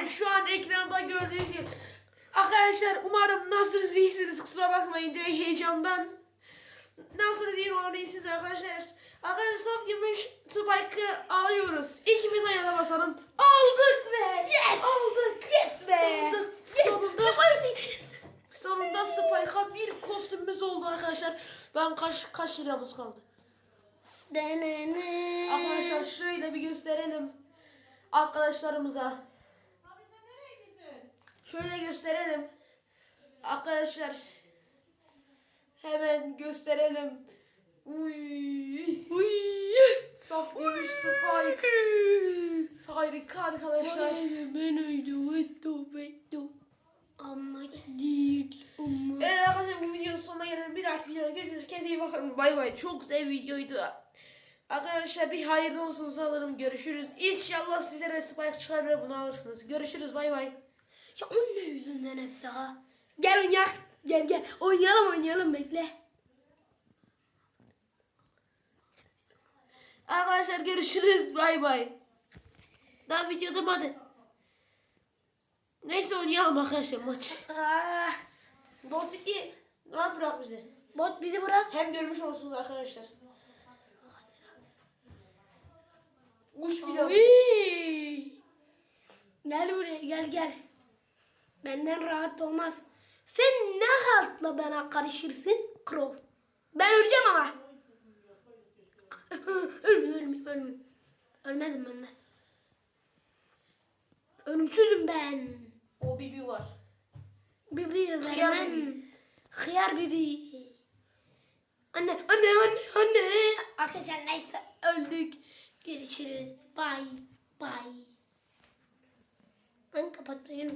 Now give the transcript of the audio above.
Yani şu an ekranda gördüğünüz gibi. Arkadaşlar umarım nasılsınız iyisiniz kusura bakmayın direkt heyecandan. Nasıl diyeyim onu iyisiniz arkadaşlar. Arkadaşlar saf gümüş spike'ı alıyoruz. İkimiz ayağına basalım. Aldık be. Yes. Aldık. Yes be. Aldık. Yes. Sonunda, sonunda Spike'a bir kostümümüz oldu arkadaşlar. Ben kaç kaç liramız kaldı? Denene. Arkadaşlar da bir gösterelim. Arkadaşlarımıza. Şöyle gösterelim. Arkadaşlar. Hemen gösterelim. Uy. Uy. Saf gümüş spike. Harika arkadaşlar. Ben öyle veto veto. Ama değil. Ama. Evet arkadaşlar bu videonun sonuna gelelim. Bir dahaki videoda görüşürüz. Kendinize iyi bakın. Bay bay. Çok güzel bir videoydu. Arkadaşlar bir hayırlı olsun sanırım. Görüşürüz. İnşallah size de spike çıkar ve bunu alırsınız. Görüşürüz. Bay bay. Ya onun yüzünden hepsi ha? Gel oynayak. Gel gel. Oynayalım oynayalım bekle. Arkadaşlar görüşürüz. Bay bay. Daha videoda hadi? Neyse oynayalım arkadaşlar maç. Ah, Bot 2. Rahat bırak bizi. bot bizi bırak. Hem görmüş olsunuz arkadaşlar. Bir Uy. Gel buraya gel gel. Benden rahat olmaz. Sen ne haltla bana karışırsın Crow? Ben öleceğim ama. ölmeyeyim ölmeyeyim ölmeyeyim. Ölmezim ölmez. Ölümsüzüm ben. O bibi var. Bibi Hıyar vermem. bibi. Hıyar bibi. Anne anne anne anne. Arkadaşlar neyse öldük. Görüşürüz. Bye bye. Ben kapatmayı